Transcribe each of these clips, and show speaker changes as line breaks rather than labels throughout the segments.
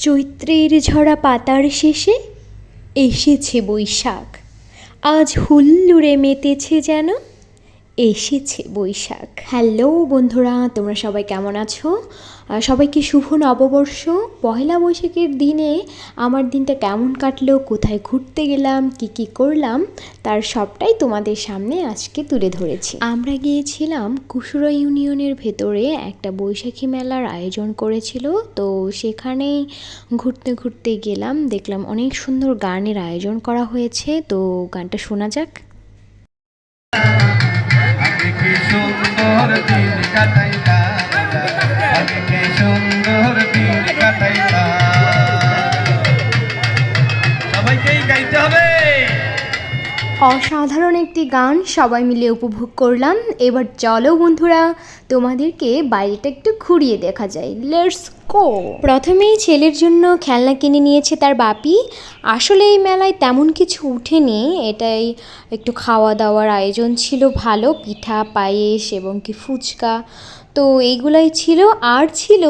চৈত্রের ঝরা পাতার শেষে এসেছে বৈশাখ। আজ হুল্লুরে মেতেছে যেন এসেছে বৈশাখ। হ্যালো বন্ধুরা, তোমরা সবাই কেমন আছো? সবাইকে শুভ নববর্ষ। পহেলা বৈশাখের দিনে আমার দিনটা কেমন কাটলো, কোথায় ঘুরতে গেলাম, কি কি করলাম, তার সবটাই তোমাদের সামনে আজকে তুলে ধরেছি। আমরা গিয়েছিলাম কুসুরা ইউনিয়নের ভেতরে একটা বৈশাখী মেলার আয়োজন করেছিল। তো সেখানেই ঘুরতে ঘুরতে গেলাম, দেখলাম অনেক সুন্দর গানের আয়োজন করা হয়েছে। তো গানটা শোনা যাক। অসাধারণ একটি গান সবাই মিলে উপভোগ করলাম। এবার চলো বন্ধুরা, তোমাদেরকে বাইরেটা একটু ঘুরিয়ে দেখা যায়। লেটস কো প্রথমেই ছেলের জন্য খেলনা কিনে নিয়েছে তার বাপি। আসলে এই মেলায় তেমন কিছু উঠেনি, এটাই একটু খাওয়া দাওয়ার আয়োজন ছিল ভালো, পিঠা, পায়েস এবং কি ফুচকা। তো এইগুলাই ছিল, আর ছিল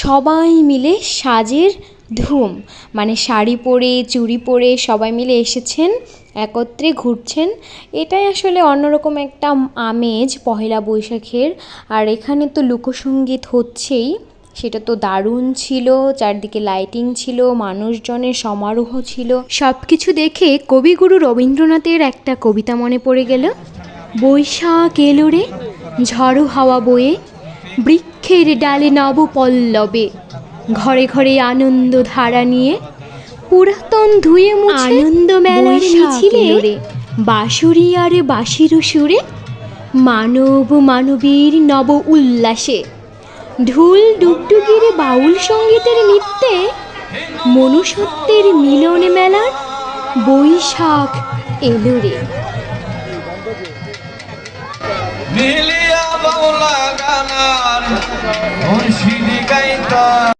সবাই মিলে সাজের ধুম। মানে শাড়ি পরে, চুড়ি পরে সবাই মিলে এসেছেন, একত্রে ঘুরছেন। এটাই আসলে অন্যরকম একটা আমেজ পহেলা বৈশাখের। আর এখানে তো লোকসঙ্গীত হচ্ছেই। সেটা তো দারুণ ছিল, চারদিকে লাইটিং ছিল, মানুষজনের সমারোহ ছিল। সব কিছু দেখে কবিগুরু রবীন্দ্রনাথের একটা কবিতা মনে পড়ে গেল। বৈশাখ এলো রে, ঝড়ো হাওয়া বয়ে, বৃক্ষের ডালে নব পল্লবে। ঘরে ঘরে আনন্দ ধারা নিয়ে পুরাতন ধুয়ে মুছে আনন্দ মেলার মিছিলে বাঁশুরি আর বাঁশির সুরে মানব মানবীর নব উল্লাসে। ঢুল ডুগডুগির বাউল সঙ্গীতের নৃত্যে মনুষ্যত্বের মিলন মেলার বৈশাখ এলো রে।